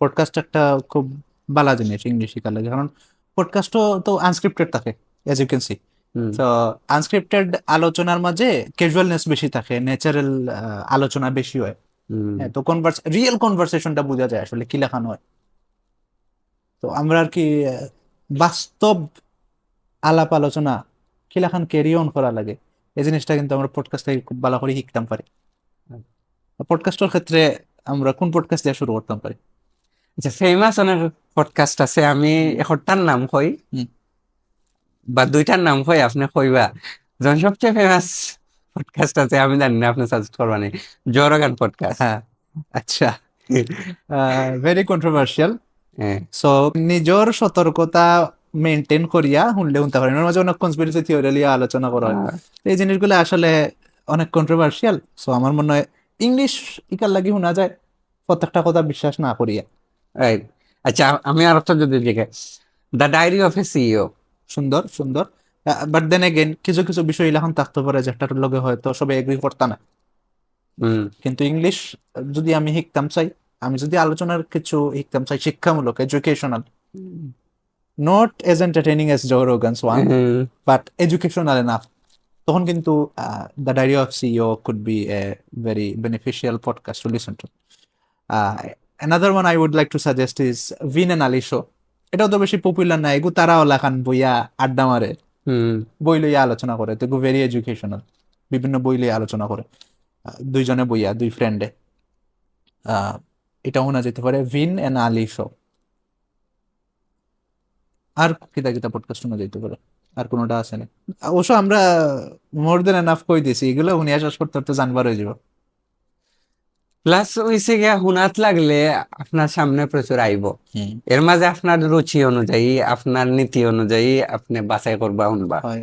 Podcast একটা খুব বালা জিনিস ইংলিশ শিখার লাগে। কারণ পডকাস্টও তো আনস্ক্রিপ্টেড থাকে এজ ইউ ক্যান সি তো আনস্ক্রিপ্টেড আলোচনার মাঝে ক্যাজুয়ালনেস বেশি থাকে ন্যাচারাল আলোচনা বেশি হয়। হ্যাঁ, তো কনভার্স রিয়েল কনভারসেশনটা বোঝা যায় আসলে কি লেখানো হয়। তো আমরা আর কি বাস্তব আলাপ আলোচনা কি লেখান ক্যারি অন করা লাগে। এই জিনিসটা কিন্তু আমরা পডকাস্ট থেকে খুব ভালো করে শিখতাম পারি। পডকাস্টের ক্ষেত্রে আমরা কোন পডকাস্ট দিয়ে শুরু করতাম পারি? আচ্ছা ফেমাস অনেক পডকাস্ট আছে আমি এখনটার নাম কই বা দুইটার নাম কই আপনি কইবা যখন সবচেয়ে ফেমাস পডকাস্ট আছে আমি জানি না আপনি সাজেস্ট করবানি জোরগান পডকাস্ট হ্যাঁ আচ্ছা। ভেরি কন্ট্রোভার্সিয়াল সো নিজের সতর্কতা মেনটেন করিয়া শুনলে শুনতে পারেন মাঝে অনেক কনস্পিরেসি থিওরি নিয়ে আলোচনা করা হয়। এই জিনিসগুলো আসলে অনেক কন্ট্রোভার্সিয়াল সো আমার মনে হয় ইংলিশ ইকার লাগি শোনা যায় প্রত্যেকটা কথা বিশ্বাস না করিয়া রাইট আচ্ছা আমি আর একটা যদি দেখে the diary of a CEO সুন্দর সুন্দর। বাট দেন এগেন কিছু কিছু বিষয় এখন থাকতে পারে যেটার লগে হয়তো সবাই এগ্রি করতা না। কিন্তু ইংলিশ যদি আমি শিখতাম চাই আমি যদি আলোচনার কিছু শিখতাম চাই শিক্ষামূলক educational not as entertaining as Joe Rogan's one but educational enough তখন কিন্তু the diary of CEO could be a very beneficial podcast to listen to another one I would like to suggest is Vin and Ali show এটাও তো বেশি popular না এগু তারা ওলাখান বইয়া আড্ডা মারে। বই লইয়া আলোচনা করে তো ভেরি এডুকেশনাল বিভিন্ন বই লইয়া আলোচনা করে। দুইজনে বইয়া দুই ফ্রেন্ডে এটা শোনা যেতে পারে ভিন এন আলি শো আর কিতা কিতা পডকাস্ট শোনা যেতে পারে আর কোনোটা আছে না। অবশ্য আমরা মোর দেন এনাফ কই দিছি এগুলো শুনিয়া শেষ করতে করতে জানবার হয়ে যাব প্লাস হইছে গিয়া হুনাত লাগলে আপনার সামনে প্রচুর আইব। এর মাঝে আপনার রুচি অনুযায়ী আপনার নীতি অনুযায়ী আপনি বাছাই করবা হয়।